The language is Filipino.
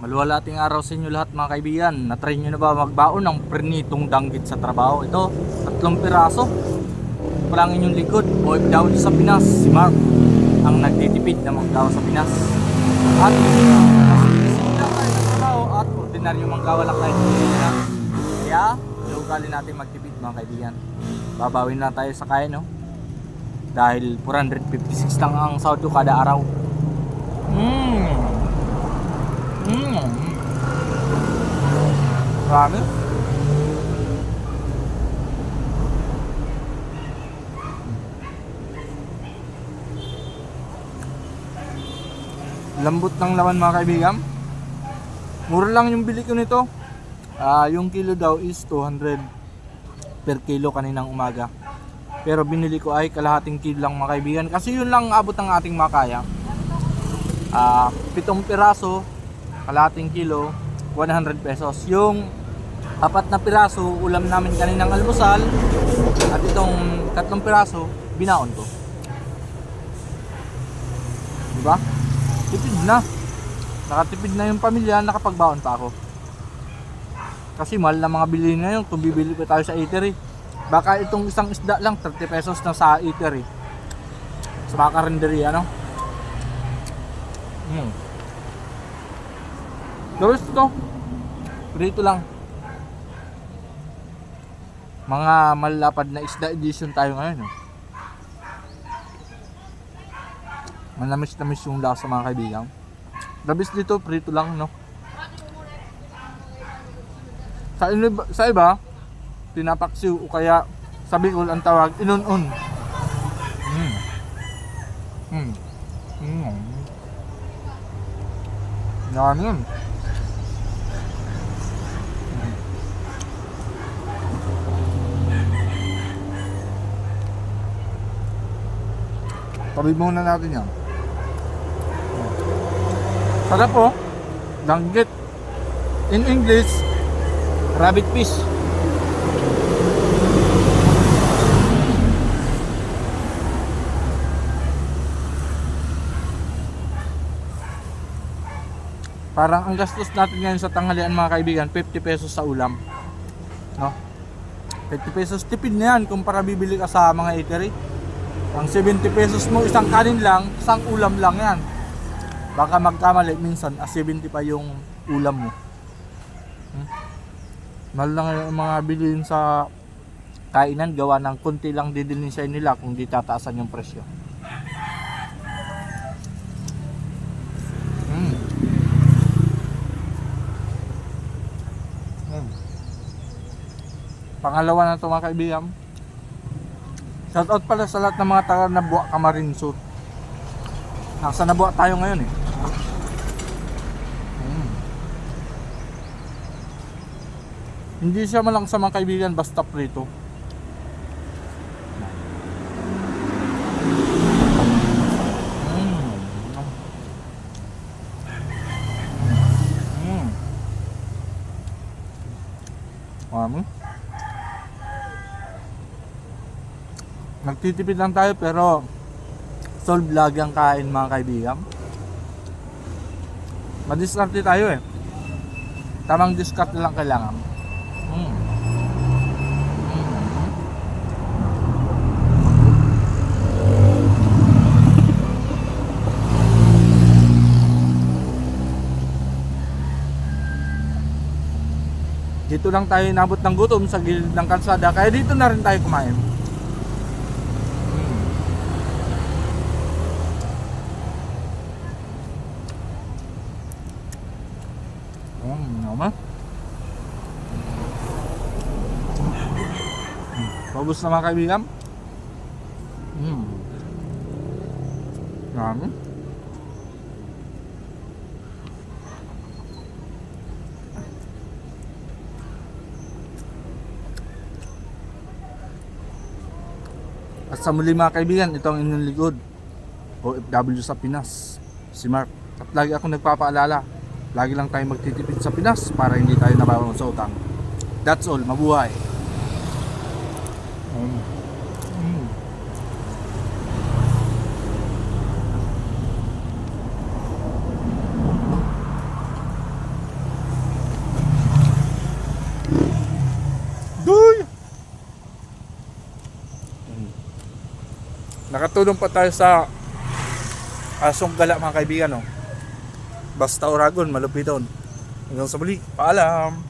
Maluwalating araw sa inyo lahat mga kaibigan. Na-try nyo na ba magbaon ng pernitong danggit sa trabaho? Ito, tatlong piraso. Ito lang inyong likod. OFW sa Pinas, si Mark. Ang nagtitipid na magdaw sa Pinas. At lang tayo sa trabaho at ordinaryo manggawa lang tayo sa Pilipinas. Kaya, ugali natin magtipid mga kaibigan. Babawin na tayo sa kaya no? Dahil 456 lang ang sahod kada araw. Mmm. Mmm. Marami. Lambot ng laman mga kaibigan. Mura lang yung bili ko nito. Ah, yung kilo daw is 200 per kilo kaninang umaga. Pero binili ko ay kalahating kilo lang mga kaibigan kasi yun lang ang abot ng ating makaya. Ah, pitong piraso, kalahating kilo, 100 pesos. Yung apat na piraso, ulam namin kaninang almusal at itong tatlong piraso, binaon ko. Diba? Tipid na. Nakatipid na yung pamilya, nakapagbaon pa ako. Kasi mahal na mga bilhin ngayon kung bibili pa tayo sa eatery. Baka itong isang isda lang, 30 pesos na sa eatery. Sa mga karinderya, no? Hmm. Pero ito, prito lang. Mga malapad na isda edition tayo ngayon. No? Manamis-namis yung lasa mga kaibigan. Labis dito, prito lang, no? Sa, iba, sa iba, pinapaksiw o kaya sa Bicol ang tawag, inun-un. Mm. Mm. Mm. Yan yun. Tabi muna natin yan. Sarap po. Danggit. In English, rabbit fish. Parang ang gastos natin ngayon sa tanghalian mga kaibigan, 50 pesos sa ulam. No? 50 pesos tipid na yan kung para bibili ka sa mga eatery. Ang 70 pesos mo isang kanin lang, isang ulam lang yan. Baka magkamali minsan, ah, 70 pa yung ulam mo. Hmm? Mahal na ngayon ang mga bilhin sa kainan gawa ng konti lang didilin sa nila kung di tataasan yung presyo. Mm. Mm. Pangalawa na ito mga kaibigan. Shoutout pala sa lahat ng mga taga Nabuwa Camarinso. Nasa Nabuwa tayo ngayon eh. Mm. Hindi siya malang sa mga kaibigan basta prito. Mm. Mm. Nagtitipid lang tayo pero solve lagi ang kain mga kaibigan. Madiskarte tayo eh. Tamang discard lang kailangan. Mm. Dito lang tayo inabot ng gutom sa gilid ng kalsada kaya dito na rin tayo kumain. Mm, naman. Paubos na mga kaibigan. Mm. Dami. At sa muli mga kaibigan, ito ang inyong likod. OFW sa Pinas. Si Mark. At lagi ako nagpapaalala, lagi lang tayo magtitipid sa Pinas para hindi tayo nababaw sa utang. That's all. Mabuhay. Um, mm. Duy! Nakatulong pa tayo sa asong gala mga kaibigan no? Basta Oragon, malupit doon. Hanggang sa muli, paalam!